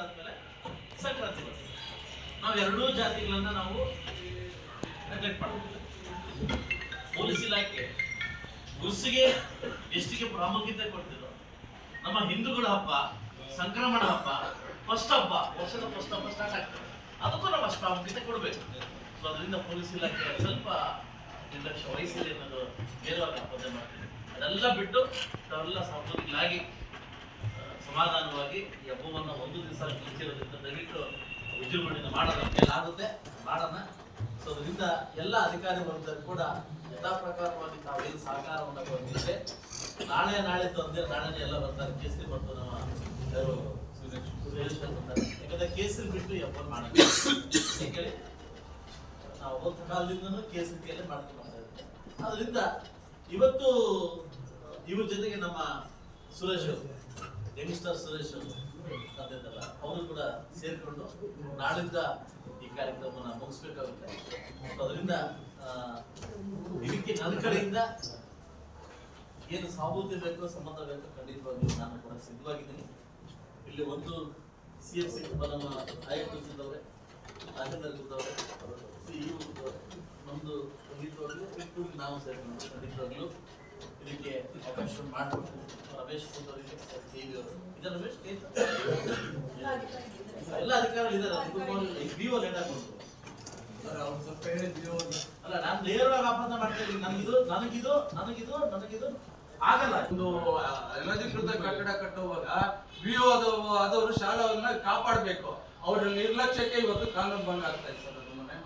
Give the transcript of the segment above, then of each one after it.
ಆದ್ಮೇಲೆ ಸಂಕ್ರಾಂತಿ ಬರ್ತದೆ. ನಾವು ಎರಡೂ ಜಾತಿಗಳನ್ನ ನಾವು ನೆಗ್ಲೆಕ್ಟ್ ಮಾಡ್ತೀವಿ ಪೊಲೀಸ್ ಇಲಾಖೆ ಗುರ್ಸಿಗೆ ಎಷ್ಟಿಗೆ ಪ್ರಾಮುಖ್ಯತೆ ಕೊಡ್ತಿದ್ರು ನಮ್ಮ ಹಿಂದೂಗಳ ಹಬ್ಬ ಸಂಕ್ರಮಣ ಹಬ್ಬ ಫಸ್ಟ್ ಹಬ್ಬ ವರ್ಷದ ಫಸ್ಟ್ ಹಬ್ಬ ಸ್ಟಾರ್ಟ್ ಆಗ್ತದೆ. ಅದಕ್ಕೂ ನಾವು ಅಷ್ಟು ಪ್ರಾಮುಖ್ಯತೆ ಕೊಡಬೇಕು. ಸೊ ಅದರಿಂದ ಪೊಲೀಸ್ ಇಲಾಖೆ ಸ್ವಲ್ಪ ನಿರ್ಲಕ್ಷ್ಯ ವಹಿಸಿದೆ ಅನ್ನೋದು ನೇರವಾಗಿ ಅಪೋದೆ ಮಾಡ್ತೀವಿ. ಅದೆಲ್ಲ ಬಿಟ್ಟು ನಾವೆಲ್ಲ ಆ, ಸಮಾಧಾನವಾಗಿ ಈ ಹಬ್ಬವನ್ನು ಒಂದು ದಿವಸ ಮುಚ್ಚಿರೋದ್ರಿಂದ ದಯವಿಟ್ಟು ವಿಜೃಂಭಣೆಯಿಂದ ಮಾಡೋದು ನಮ್ಗೆಲ್ಲ ಆಗುತ್ತೆ. ಮಾಡೋಣ. ಸೊ ಅದರಿಂದ ಎಲ್ಲ ಅಧಿಕಾರಿ ವರ್ಗದಲ್ಲಿ ಕೂಡ ಯಥಾ ಪ್ರಕಾರವಾಗಿ ತಾವೇನು ಸಹಕಾರವನ್ನು ಕೊಡ್ತೀವಿ ನಾಳೆ ನಾಳೆ ತಂದೆ ನಾಳೆನೇ ಎಲ್ಲ ಬರ್ತಾರೆ. ಕೇಸರಿ ಮತ್ತು ನಮ್ಮ ಯಾರು ಬರ್ತಾರೆ ಯಾಕಂದ್ರೆ ಕೇಸರಿ ಬಿಟ್ಟು ಈ ಹಬ್ಬ ಮಾಡೋದು ನಾವು ಹೋದ ಕಾಲದಿಂದನೂ ಕೇಸರಿಕೆಯಲ್ಲೇ ಮಾಡ್ಕೊಂಡು ಬರ್ತಾ ಇದ್ದೀವಿ ಅದರಿಂದ ಇವತ್ತು, ಇವ್ರ ಜೊತೆಗೆ ನಮ್ಮ ಸುರೇಶ್ ಯಂಗ್ಸ್ಟರ್ ಸುರೇಶ್ ತಂದೆದಲ್ಲ ಅವರು ಕೂಡ ಸೇರಿಕೊಂಡು ನಾಳಿಂದ ಈ ಕಾರ್ಯಕ್ರಮನ ಮುಗಿಸ್ಬೇಕಾಗುತ್ತೆ. ಅದರಿಂದ ಇದಕ್ಕೆ ನನ್ನ ಕಡೆಯಿಂದ ಏನು ಸಾಬೂತಿ ಬೇಕು, ಸಂಬಂಧ ಬೇಕೋ, ಖಂಡಿತವಾಗಿಯೂ ನಾನು ಕೂಡ ಸಿದ್ಧವಾಗಿದ್ದೀನಿ. ಇಲ್ಲಿ ಒಂದು ಸಿ ಎಫ್ ಸಿ ನಮ್ಮ ಆಯುಕ್ತ ಇದ್ದವ್ರೆ ಸಿ ಇ ನಮ್ದು ಖಂಡಿತವಾಗ್ಲೂ ಬಿಟ್ಟು ನಾವು ಸೇರಿಕೊಂಡು ಖಂಡಿತವಾಗ್ಲೂ ಇದಕ್ಕೆ ಅವಕಾಶ ಮಾಡಬೇಕು ರಮೇಶ್ ಅವರು ಇದೆ ರಮೇಶ್? ಎಲ್ಲ ಅಧಿಕಾರಿಗಳು ಇದ್ದಾರೆ. ಬಿ ಓ ಲೇಟ್ ಆಗ್ಬೋದು ಅಲ್ಲ ನಾನು ನೇರವಾಗಿ ಆಪಾದನೆ ಮಾಡ್ತಾ ಇದ್ದೀನಿ. ನನಗಿದು ನನಗಿದು ನನಗಿದು ನನಗಿದು ಆಗಲ್ಲ. ಒಂದು ಅನಧಿಕೃತ ಕಟ್ಟಡ ಕಟ್ಟುವಾಗ ವಿಒ ಆದವರು ಶಾಲೆಯನ್ನ ಕಾಪಾಡಬೇಕು. ಅವರ ನಿರ್ಲಕ್ಷ್ಯಕ್ಕೆ ಇವತ್ತು ಕಾನೂನು ಭಂಗ ಆಗ್ತಾ ಇದೆ ಸರ್ ಅದು ಮೊನ್ನೆ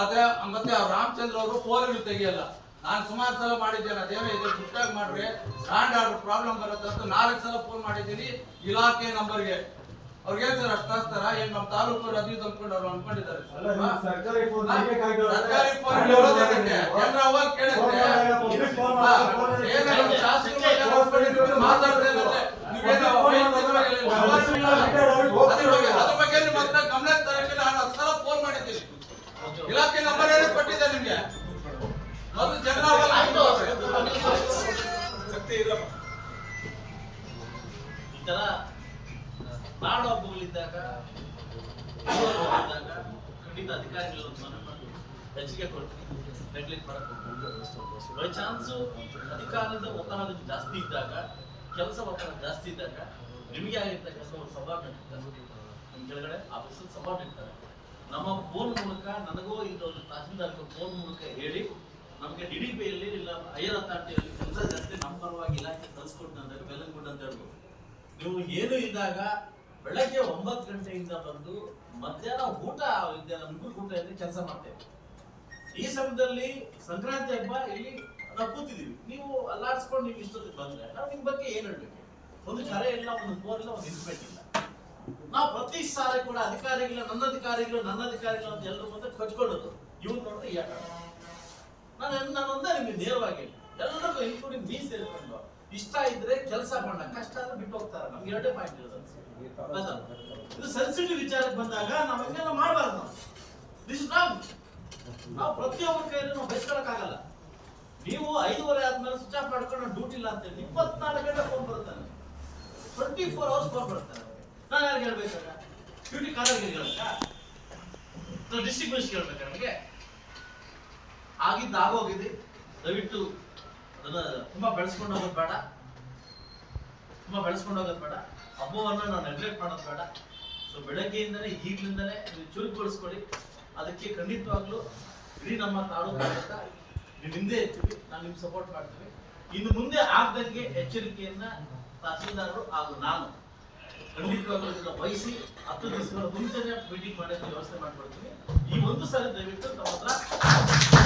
ಆದ್ರೆ ಮತ್ತೆ ರಾಮಚಂದ್ರ ಅವರು ಫೋನ್ ತೆಗಿಯಲ್ಲ. ನಾನು ಸುಮಾರು ಸಲ ಮಾಡಿದ್ದೇನೆ ಅದೇನೋ ಇದು ಗುಟ್ಟಾಗಿ ಮಾಡ್ರಿ ಸ್ಟ್ಯಾಂಡ್ ಆರ್ಡರ್ ಪ್ರಾಬ್ಲಮ್ ಬರುತ್ತೆ ಅಂತ ನಾಲ್ಕು ಸಲ ಫೋನ್ ಮಾಡಿದ್ದೀನಿ ಇಲಾಖೆ ನಂಬರ್ಗೆ ಅವ್ರಿಗೆ ಸರ್ ಅಷ್ಟು ಕಳಿಸ್ತಾರ? ಏನ್ ನಮ್ಮ ತಾಲೂಕು ಅದು ಇದು ಅನ್ಕೊಂಡು ಅವ್ರು ಅನ್ಕೊಂಡಿದ್ದಾರೆ ಸರ್ಕಾರಿ ಫೋನ್? ಹೇಗೆ ಸರ್ಕಾರಿ ನಾಡು ಹಬ್ಬಗಳಿದ್ದಾಗ ಖಂಡಿತ ಅಧಿಕಾರಿಗಳು ಮನವನ್ನು ಹೆಚ್ಚಿಗೆ ಕೊಡ್ತೀನಿ. ನೆಗ್ಲೆಕ್ಟ್ ಮಾಡಕ್ ಹೋಗ್ಬೋದು ಬೈ ಚಾನ್ಸು ಅಧಿಕಾರದ ಒತ್ತಡ ಜಾಸ್ತಿ ಇದ್ದಾಗ, ಕೆಲಸ ಒತ್ತಡ ಜಾಸ್ತಿ ಇದ್ದಾಗ, ನಿಮಗೆ ಆಗಿರ್ತಕ್ಕಂಥ ಒಂದು ಸಬಾರ್ಡಿನೇಟ್ ನಿಮ್ಮ ಕೆಳಗಡೆ ಆಫೀಸಲ್ಲಿ ಸಬಾರ್ಡಿನೇಟ್ ಇರ್ತಾರೆ ನಮ್ಮ ಫೋನ್ ಮೂಲಕ, ನನಗೂ ಇದು ಒಂದು ತಹಸೀಲ್ದಾರ್ ಫೋನ್ ಮೂಲಕ ಹೇಳಿ, ನಮಗೆ ಡಿ ಡಿ ಪಿಯಲ್ಲಿ ಇಲ್ಲ ಹೈಯರ್ ಅಥಾರಿಟಿಯಲ್ಲಿ ಕೆಲಸ ಜಾಸ್ತಿ, ನಮ್ಮ ಪರವಾಗಿ ಇಲಾಖೆ ಕಳ್ಸಿಕೊಟ್ಟು ಅಂತ ಕೊಟ್ಟಂತ ಹೇಳ್ಬೋದು ನೀವು ಏನು ಇದ್ದಾಗ ಬೆಳಗ್ಗೆ ಒಂಬತ್ತು ಗಂಟೆಯಿಂದ ಬಂದು ಮಧ್ಯಾಹ್ನ ಊಟ ಊಟ ಇದೆ ಕೆಲಸ ಮಾಡ್ತೇವೆ. ಈ ಸಮಯದಲ್ಲಿ ಸಂಕ್ರಾಂತಿ ಹಬ್ಬ, ಇಲ್ಲಿ ನಾವು ಕೂತಿದೀವಿ ನೀವು ಅಲ್ಲಾಡಿಸ್ಕೊಂಡು ನೀವು ಇಷ್ಟೊತ್ತಿಗೆ ಬಂದ್ರೆ ನಾವು ನಿಮ್ ಬಗ್ಗೆ ಏನ್ ಹೇಳ್ಬೇಕು? ಒಂದು ಕರೆ ಇಲ್ಲ, ಒಂದು ಫೋನ್ ಇಲ್ಲ, ಒಂದು ಇನ್ಸ್ಪೆಕ್ಟ್ ಇಲ್ಲ. ನಾವು ಪ್ರತಿ ಸಾರಿ ಕೂಡ ಅಧಿಕಾರಿಗಳ, ನನ್ನ ಅಧಿಕಾರಿಗಳು ನನ್ನ ಅಧಿಕಾರಿಗಳು ಅಂತ ಎಲ್ಲರೂ ಮುಂದೆ ಕಚ್ಕೊಳ್ಳೋದು. ಇವ್ರು ನೋಡಿದ್ರೆ ಈ ಆಟ ನಾನು ನಾನು ಒಂದೇ ನಿಮ್ಗೆ ನೇರವಾಗಿ. ಎಲ್ಲರಿಗೂ ಇನ್ಕ್ಲೂಡಿಂಗ್ ಮೀ ಸೇರಿಕೊಂಡು ಇಷ್ಟ ಇದ್ರೆ ಕೆಲಸ ಮಾಡ ಕಷ್ಟ ಆದ್ರೆ ಬಿಟ್ಟು ಹೋಗ್ತಾರೆ ನಮ್ಗೆ ಎರಡೇ ಪಾಯಿಂಟ್ ಇರೋದು? ಇದು ಸೆನ್ಸಿಟಿವ್ ವಿಚಾರಕ್ಕೆ ಬಂದಾಗ ನಾವು ಹಂಗೆಲ್ಲ ಮಾಡಬಾರ್ದು ನಾವು. ದಿಸ್ ರಾಂಗ್ ನಾವು ಪ್ರತಿಯೊಬ್ಬರ ಕೈಯಲ್ಲಿ ನಾವು ಬಯಸ್ಕೊಳಕ್ಕಾಗಲ್ಲ ನೀವು ಐದುವರೆ ಆದ್ಮೇಲೆ ಸ್ವಿಚ್ ಆಫ್ ಮಾಡ್ಕೊಂಡು ಡ್ಯೂಟಿ ಇಲ್ಲ ಅಂತ ಹೇಳಿ ಇಪ್ಪತ್ನಾಲ್ಕು ಗಂಟೆ ಫೋನ್ ಬರ್ತಾನೆ ಟ್ವೆಂಟಿ ಫೋರ್ ಅವರ್ಸ್ ಫೋನ್ ಬರ್ತಾನೆ ನಾನು ಯಾರಿಗೆ ಹೇಳ್ಬೇಕಾಗ ಡ್ಯೂಟಿ ಕಾಲೇಜ್ ಹೇಳ್ಬೇಕಾ? ಡಿಸ್ಟ್ರಿಕ್ಟ್ ಮಿನಿಸ್ಟರ್ ಹೇಳ್ಬೇಕಾ ನಮಗೆ? ಆಗಿದ್ದು ಆಗೋಗಿದೆ ದಯವಿಟ್ಟು ತುಂಬಾ ಬೆಳೆಸ್ಕೊಂಡು ಹೋಗೋದು ಬೇಡ. ತುಂಬಾ ಬೆಳೆಸ್ಕೊಂಡು ಹೋಗೋದು ಬೇಡ. ಹಬ್ಬವನ್ನು ನಾವು ನೆಗ್ಲೆಕ್ಟ್ ಮಾಡೋದು ಬೇಡ. ಸೊ ಬೆಳಗ್ಗೆಯಿಂದನೇ ಈಗ್ಲಿಂದನೇ ನೀವು ಚುರುಕುಗೊಳಿಸ್ಕೊಳ್ಳಿ. ಅದಕ್ಕೆ ಖಂಡಿತವಾಗ್ಲೂ ಇಡೀ ನಮ್ಮ ತಾಳು ನೀವು ಹಿಂದೆ ಇರ್ತೀವಿ ನಾವು ನಿಮ್ಗೆ ಸಪೋರ್ಟ್ ಮಾಡ್ತೀವಿ ಇನ್ನು ಮುಂದೆ ಆಗ್ದಂಗೆ ಎಚ್ಚರಿಕೆಯನ್ನ ತಹಸೀಲ್ದಾರರು ಹಾಗೂ ನಾನು ಖಂಡಿತವಾಗ್ಲೂ ವಹಿಸಿ ಹತ್ತು ದಿವಸಗಳ ಮುಂಚೆನೆ ಮೀಟಿಂಗ್ ಮಾಡೋದಕ್ಕೆ ವ್ಯವಸ್ಥೆ ಮಾಡ್ಕೊಡ್ತೀನಿ ಈ ಒಂದು ಸಾರಿ ದಯವಿಟ್ಟು ನಮ್ಮ ಹತ್ರ